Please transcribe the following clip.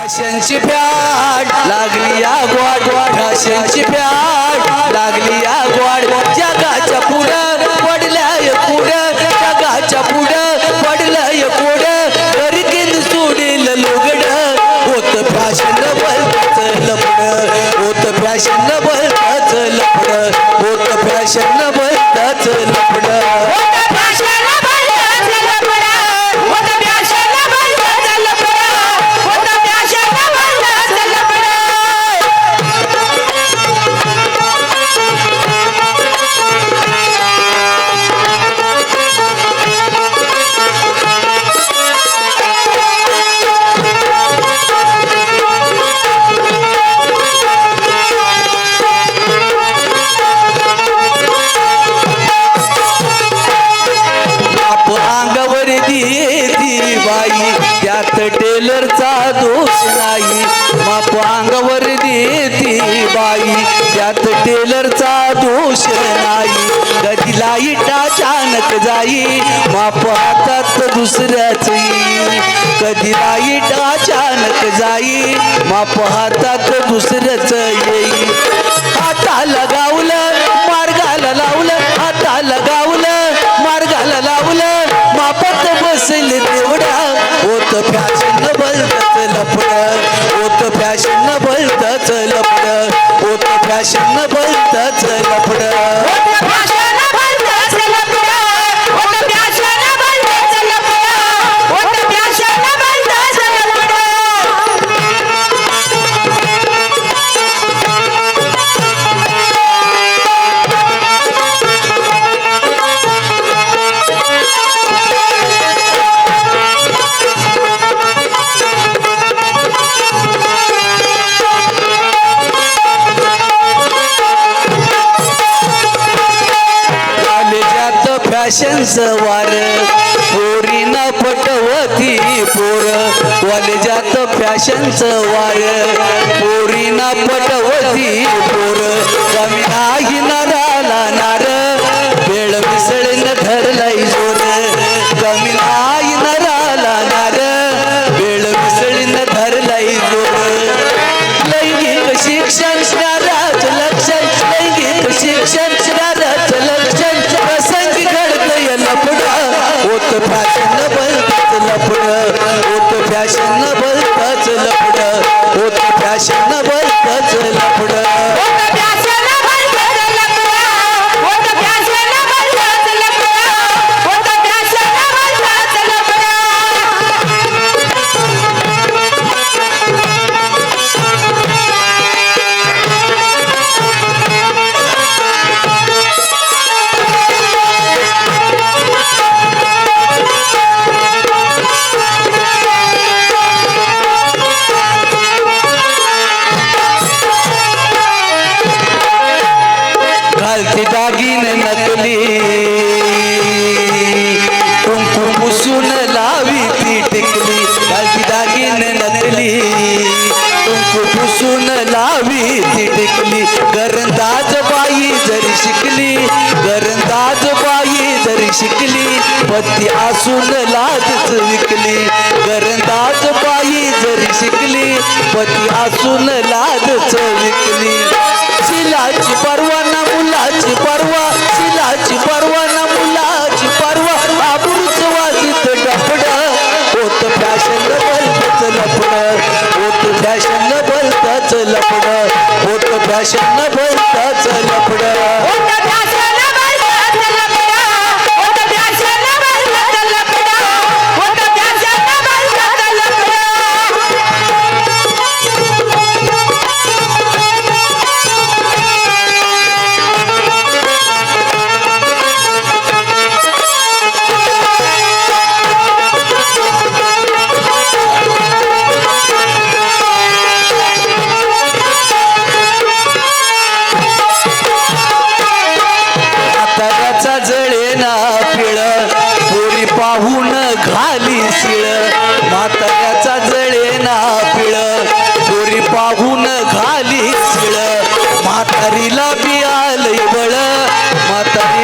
फॅशनची fad लागली या gourd फॅशनची fad लागली या येती बाई त्यात टेलरचा दोष नाही. माप अंगावर देती बाई त्यात टेलरचा दोष नाही. कधी लाइट अचानक जाई माप हातात दुसऱ्याच कधी लाइट अचानक जाई माप हातात दुसऱ्याच येई. फॅशन्स फॅशनचं वार पोरीनं पटवती पोर. कॉलेजात फॅशनचं वार पोरीनं पटवती पोर. कमी नाही गरंदाज बाई जरी शिकली गरंदाज बाई जरी शिकली पती असून लाजच विकली. गरंदाज बाई जरी शिकली पती असून लाजच विकली. शिलाची परवा ना मुलाची परवा शिलाची परवा ना मुलाची परवा. आबरूच वाजित डपड होत फॅशन बलतच लपड होत फॅशन बलतच लपड होत फॅशन लपड शिळ म्हाताऱ्याचा जळे ना पिळ. पोरी पाहून घाली शिळ. म्हातारीला बी बळ. म्हातारी